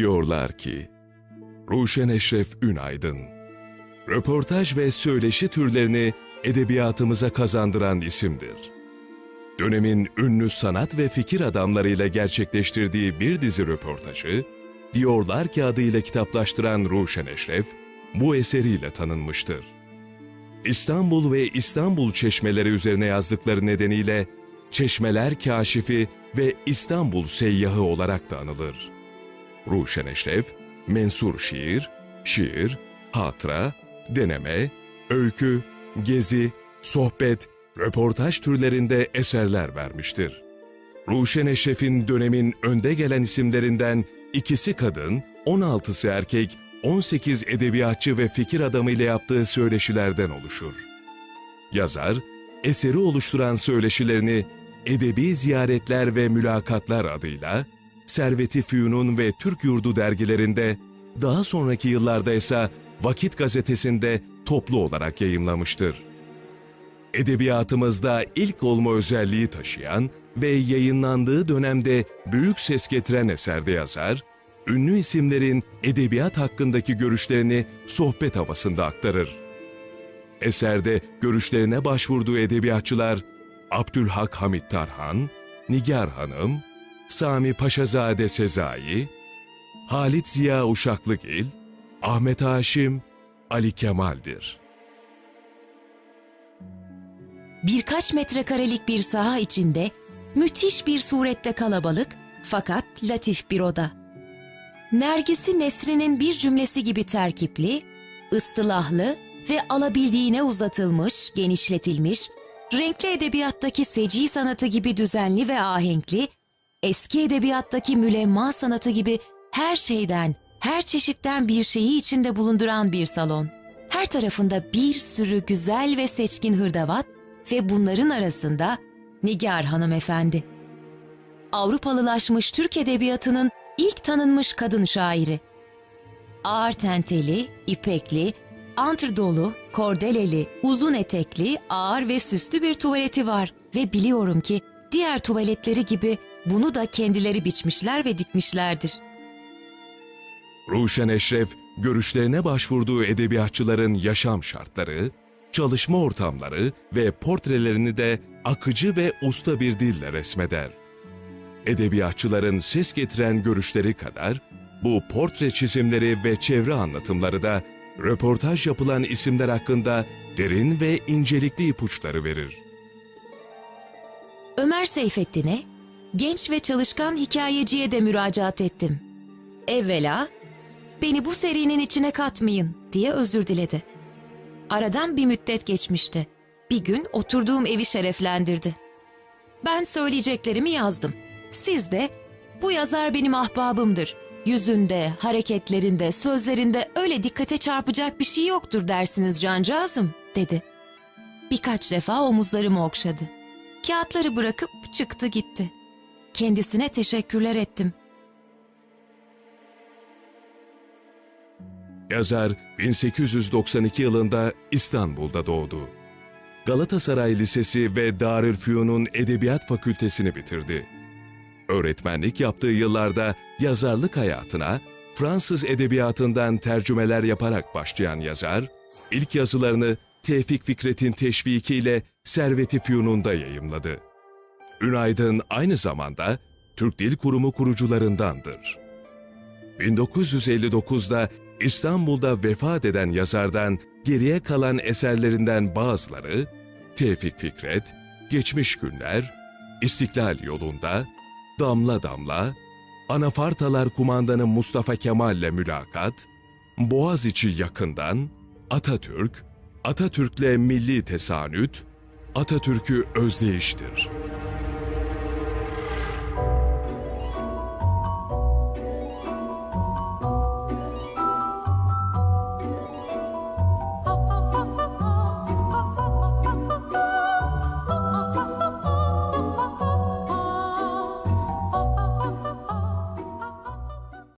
Diyorlar ki, Ruşen Eşref Ünaydın, röportaj ve söyleşi türlerini edebiyatımıza kazandıran isimdir. Dönemin ünlü sanat ve fikir adamlarıyla gerçekleştirdiği bir dizi röportajı, Diyorlar ki adıyla kitaplaştıran Ruşen Eşref, bu eseriyle tanınmıştır. İstanbul ve İstanbul çeşmeleri üzerine yazdıkları nedeniyle Çeşmeler Kaşifi ve İstanbul Seyyahı olarak da anılır. Ruşen Eşref, mensur şiir, şiir, hatıra, deneme, öykü, gezi, sohbet, röportaj türlerinde eserler vermiştir. Ruşen Eşref'in dönemin önde gelen isimlerinden ikisi kadın, 16'sı erkek, 18 edebiyatçı ve fikir adamı ile yaptığı söyleşilerden oluşur. Yazar, eseri oluşturan söyleşilerini Edebi Ziyaretler ve Mülakatlar adıyla Servet-i Fünun ve Türk Yurdu dergilerinde, daha sonraki yıllarda ise Vakit gazetesinde toplu olarak yayımlamıştır. Edebiyatımızda ilk olma özelliği taşıyan ve yayınlandığı dönemde büyük ses getiren eserde yazar, ünlü isimlerin edebiyat hakkındaki görüşlerini sohbet havasında aktarır. Eserde görüşlerine başvurduğu edebiyatçılar Abdülhak Hamit Tarhan, Nigar Hanım, Sami Paşazade Sezai, Halit Ziya Uşaklıgil, Ahmet Haşim, Ali Kemal'dir. Birkaç metrekarelik bir saha içinde müthiş bir surette kalabalık fakat latif bir oda. Nergisi Nesri'nin bir cümlesi gibi terkipli, ıstılahlı ve alabildiğine uzatılmış, genişletilmiş, renkli edebiyattaki seci sanatı gibi düzenli ve ahenkli, eski edebiyattaki mülemma sanatı gibi her şeyden, her çeşitten bir şeyi içinde bulunduran bir salon. Her tarafında bir sürü güzel ve seçkin hırdavat ve bunların arasında Nigar hanımefendi. Avrupalılaşmış Türk edebiyatının ilk tanınmış kadın şairi. Ağır tenteli, ipekli, antr dolu, kordeleli, uzun etekli, ağır ve süslü bir tuvaleti var ve biliyorum ki diğer tuvaletleri gibi bunu da kendileri biçmişler ve dikmişlerdir. Ruşen Eşref, görüşlerine başvurduğu edebiyatçıların yaşam şartları, çalışma ortamları ve portrelerini de akıcı ve usta bir dille resmeder. Edebiyatçıların ses getiren görüşleri kadar, bu portre çizimleri ve çevre anlatımları da röportaj yapılan isimler hakkında derin ve incelikli ipuçları verir. Ömer Seyfettin'e, genç ve çalışkan hikayeciye de müracaat ettim. Evvela, beni bu serinin içine katmayın diye özür diledi. Aradan bir müddet geçmişti. Bir gün oturduğum evi şereflendirdi. Ben söyleyeceklerimi yazdım. Siz de bu yazar benim ahbabımdır. Yüzünde, hareketlerinde, sözlerinde öyle dikkate çarpacak bir şey yoktur dersiniz cancağızım, dedi. Birkaç defa omuzlarımı okşadı. Kağıtları bırakıp çıktı gitti. Kendisine teşekkürler ettim. Yazar 1892 yılında İstanbul'da doğdu. Galatasaray Lisesi ve Darülfünun Edebiyat Fakültesini bitirdi. Öğretmenlik yaptığı yıllarda yazarlık hayatına Fransız edebiyatından tercümeler yaparak başlayan yazar, ilk yazılarını Tevfik Fikret'in teşvikiyle Servet-i Fünun'da yayımladı. Ünaydın aynı zamanda Türk Dil Kurumu kurucularındandır. 1959'da İstanbul'da vefat eden yazardan geriye kalan eserlerinden bazıları Tevfik Fikret, Geçmiş Günler, İstiklal Yolunda, Damla Damla, Anafartalar Kumandanı Mustafa Kemal'le mülakat, Boğaziçi yakından, Atatürk, Atatürk'le milli tesanüt, Atatürk'ü özdeyiştir.